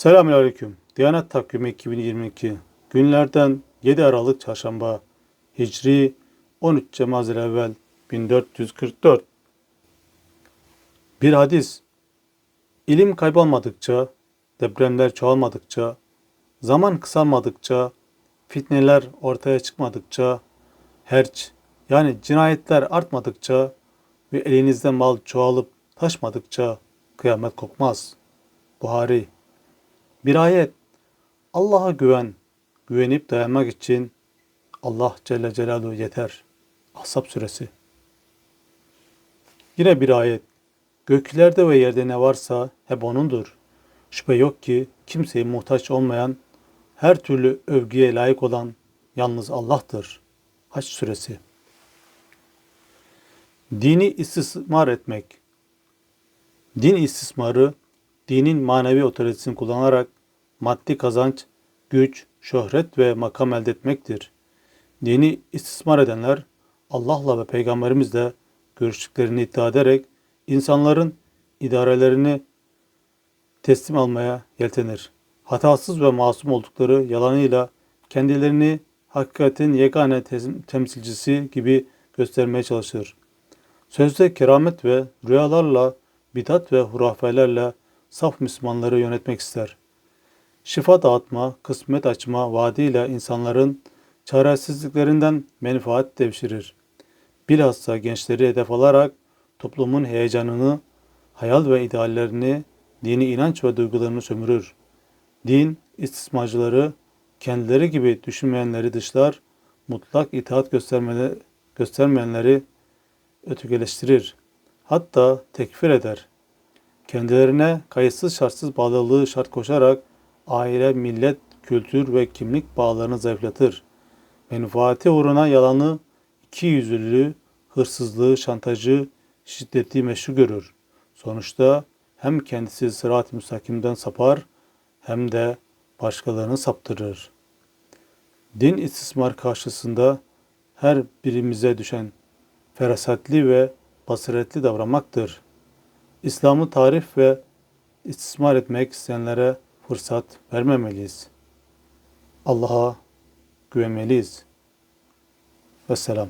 Selamünaleyküm. Diyanet Takvimi 2022. Günlerden 7 Aralık Çarşamba. Hicri 13 Cemazir evvel 1444. Bir hadis. İlim kaybolmadıkça, depremler çoğalmadıkça, zaman kısalmadıkça, fitneler ortaya çıkmadıkça, herç yani cinayetler artmadıkça ve elinizde mal çoğalıp taşmadıkça kıyamet kopmaz. Buhari bir ayet. Allah'a güven. Güvenip dayanmak için Allah Celle Celaluhu yeter. Ahzab suresi. Yine bir ayet. Göklerde ve yerde ne varsa hep O'nundur. Şüphe yok ki kimseye muhtaç olmayan, her türlü övgüye layık olan yalnız Allah'tır. Haç suresi. Dini istismar etmek. Din istismarı, dinin manevi otoritesini kullanarak maddi kazanç, güç, şöhret ve makam elde etmektir. Dini istismar edenler Allah'la ve Peygamberimizle görüştüklerini iddia ederek insanların idarelerini teslim almaya yeltenir. Hatasız ve masum oldukları yalanıyla kendilerini hakikatin yegane tem- temsilcisi gibi göstermeye çalışır. Sözde keramet ve rüyalarla, bidat ve hurafelerle saf Müslümanları yönetmek ister. Şifa dağıtma, kısmet açma vaadiyle insanların çaresizliklerinden menfaat devşirir. Bilhassa gençleri hedef alarak toplumun heyecanını, hayal ve ideallerini, dini inanç ve duygularını sömürür. Din, istismarcıları, kendileri gibi düşünmeyenleri dışlar, mutlak itaat göstermeyenleri ötekileştirir. Hatta tekfir eder. Kendilerine kayıtsız şartsız bağlılığı şart koşarak aile, millet, kültür ve kimlik bağlarını zayıflatır. Menfaati uğruna yalanı, iki yüzlülüğü, hırsızlığı, şantajı, şiddeti meşru görür. Sonuçta hem kendisi sırat-ı müstakimden sapar hem de başkalarını saptırır. Din istismar karşısında her birimize düşen ferasatli ve basiretli davranmaktır. İslam'ı tarif ve istismar etmek isteyenlere fırsat vermemeliyiz. Allah'a güvenmeliyiz. Vesselam.